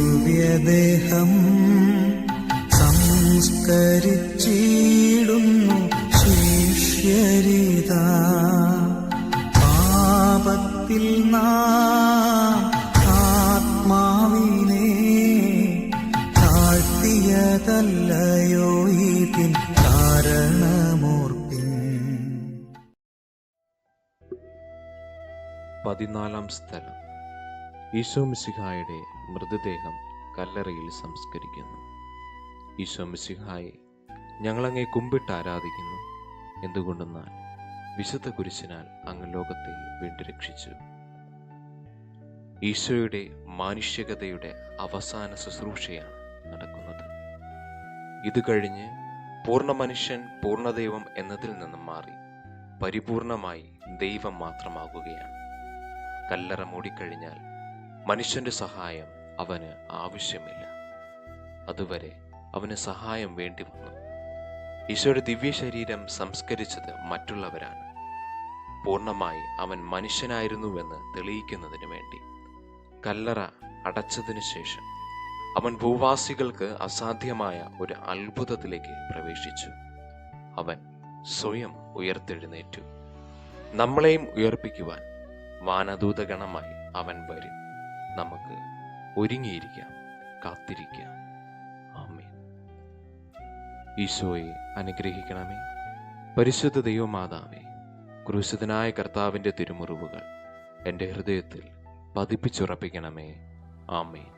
ദിവ്യദേഹം സംസ്കരിച്ചിടുന്നു പാപത്തിൽ നാ കാരണമോർപ്പിൻ പതിനാലാം സ്ഥലം. ഈശോ മിസിഹായുടെ മൃതദേഹം കല്ലറയിൽ സംസ്കരിക്കുന്നു. ഈശോ മിശിഹായെ ഞങ്ങളങ്ങേ കുമ്പിട്ട് ആരാധിക്കുന്നു. എന്തുകൊണ്ടെന്നാൽ വിശുദ്ധ കുരിശിനാൽ അങ്ങ് ലോകത്തെ വീണ്ടും രക്ഷിച്ചു. ഈശോയുടെ മാനുഷികതയുടെ അവസാന ശുശ്രൂഷയാണ് നടക്കുന്നത്. ഇത് കഴിഞ്ഞ് പൂർണ മനുഷ്യൻ പൂർണദൈവം എന്നതിൽ നിന്നും മാറി പരിപൂർണമായി ദൈവം മാത്രമാകുകയാണ്. കല്ലറ മൂടിക്കഴിഞ്ഞാൽ മനുഷ്യന്റെ സഹായം അവന് ആവശ്യമില്ല. അതുവരെ അവന് സഹായം വേണ്ടി വന്നു. ഈശോയുടെ ദിവ്യ ശരീരം സംസ്കരിച്ചത് മറ്റുള്ളവരാണ്. പൂർണമായി അവൻ മനുഷ്യനായിരുന്നുവെന്ന് തെളിയിക്കുന്നതിന് വേണ്ടി. കല്ലറ അടച്ചതിനു ശേഷം അവൻ ഭൂവാസികൾക്ക് അസാധ്യമായ ഒരു അത്ഭുതത്തിലേക്ക് പ്രവേശിച്ചു. അവൻ സ്വയം ഉയർത്തെഴുന്നേറ്റു. നമ്മളെയും ഉയർപ്പിക്കുവാൻ വാനദൂതഗണമായി അവൻ വരും. നമുക്ക് ഒരുങ്ങിയിരിക്കാം കാത്തിരിക്കാം. ആമേൻ. ഈശോയെ അനുഗ്രഹിക്കണമേ. പരിശുദ്ധ ദൈവമാതാവേ ക്രൂശിതനായ കർത്താവിന്റെ തിരുമുറിവുകൾ എന്റെ ഹൃദയത്തിൽ പതിപ്പിച്ചുറപ്പിക്കണമേ. ആമേൻ.